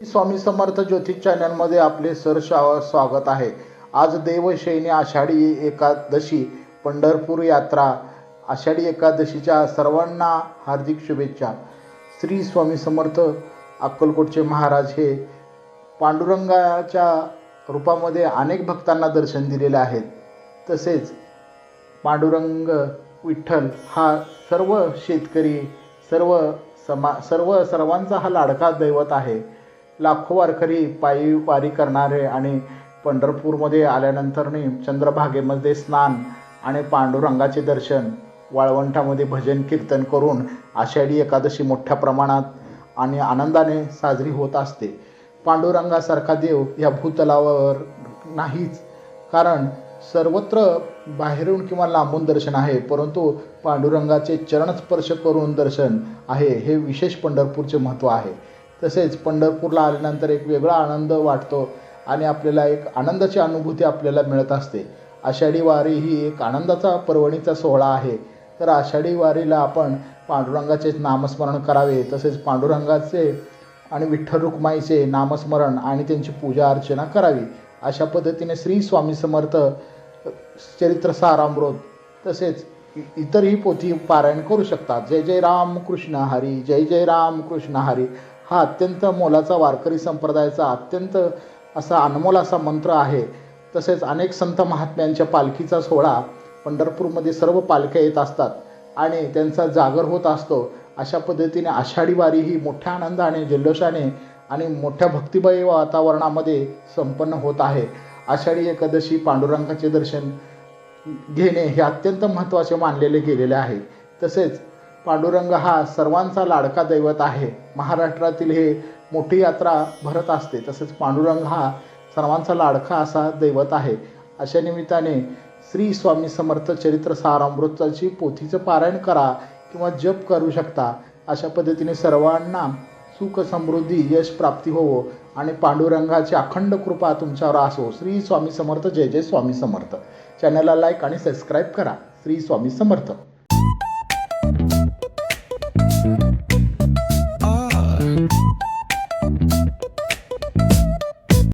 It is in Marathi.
स्वामी समर्थ ज्योतिष चॅनलमध्ये आपले सरस स्वागत आहे. आज देवशैनी आषाढी एकादशी पंढरपूर यात्रा आषाढी एकादशीच्या सर्वांना हार्दिक शुभेच्छा. श्री स्वामी समर्थ अक्कलकोटचे महाराज हे पांडुरंगाच्या रूपामध्ये अनेक भक्तांना दर्शन दिलेले आहेत. तसेच पांडुरंग विठ्ठल हा सर्व शेतकरी सर्व समा सर्व सर्वांचा हा लाडका दैवत आहे. लाखो वारकरी पायी वारी करणारे आणि पंढरपूरमध्ये आल्यानंतरने चंद्रभागेमध्ये स्नान आणि पांडुरंगाचे दर्शन वाळवंटामध्ये भजन कीर्तन करून आषाढी एकादशी मोठ्या प्रमाणात आणि आनंदाने साजरी होत असते. पांडुरंगासारखा देव या भूतलावर नाहीच कारण सर्वत्र बाहेरून किंवा लांबून दर्शन आहे परंतु पांडुरंगाचे चरणस्पर्श करून दर्शन आहे हे विशेष पंढरपूरचे महत्त्व आहे. तसेच पंढरपूरला आल्यानंतर एक वेगळा आनंद वाटतो आणि आपल्याला एक आनंदाची अनुभूती आपल्याला मिळत असते. आषाढी वारी ही एक आनंदाचा पर्वणीचा सोहळा आहे. तर आषाढी वारीला आपण पांडुरंगाचे नामस्मरण करावे तसेच पांडुरंगाचे आणि विठ्ठल रुक्माईचे नामस्मरण आणि त्यांची पूजा अर्चना करावी. अशा पद्धतीने श्री स्वामी समर्थ चरित्र सारामृत तसेच इतरही पोथी पारायण करू शकतात. जय जय राम कृष्ण हरी जय जय राम कृष्ण हरी. हा अत्यंत मोलाचा वारकरी संप्रदायाचा अत्यंत असा अनमोल असा मंत्र आहे. तसेच अनेक संत महात्म्यांच्या पालखीचा सोहळा पंढरपूरमध्ये सर्व पालख्या येत असतात आणि त्यांचा जागर होत असतो. अशा पद्धतीने आषाढी वारी ही मोठ्या आनंदाने जल्लोषाने आणि मोठ्या भक्तिमय वातावरणामध्ये संपन्न होत आहे. आषाढी एकादशी पांडुरंगाचे दर्शन घेणे हे अत्यंत महत्त्वाचे मानलेले गेलेले आहे. तसेच पांडुरंग हा सर्वांचा लाडका दैवत आहे. महाराष्ट्रातील हे मोठी यात्रा भरत असते. तसेच पांडुरंग हा सर्वांचा लाडका असा दैवत आहे. अशा निमित्ताने श्री स्वामी समर्थ चरित्र सारामृताची पोथीचं पारायण करा किंवा जप करू शकता. अशा पद्धतीने सर्वांना सुख समृद्धी यश प्राप्ती होवो आणि पांडुरंगाची अखंड कृपा तुमच्यावर असो. श्री स्वामी समर्थ जय जय स्वामी समर्थ. चॅनलला लाईक आणि सबस्क्राईब करा. श्री स्वामी समर्थ.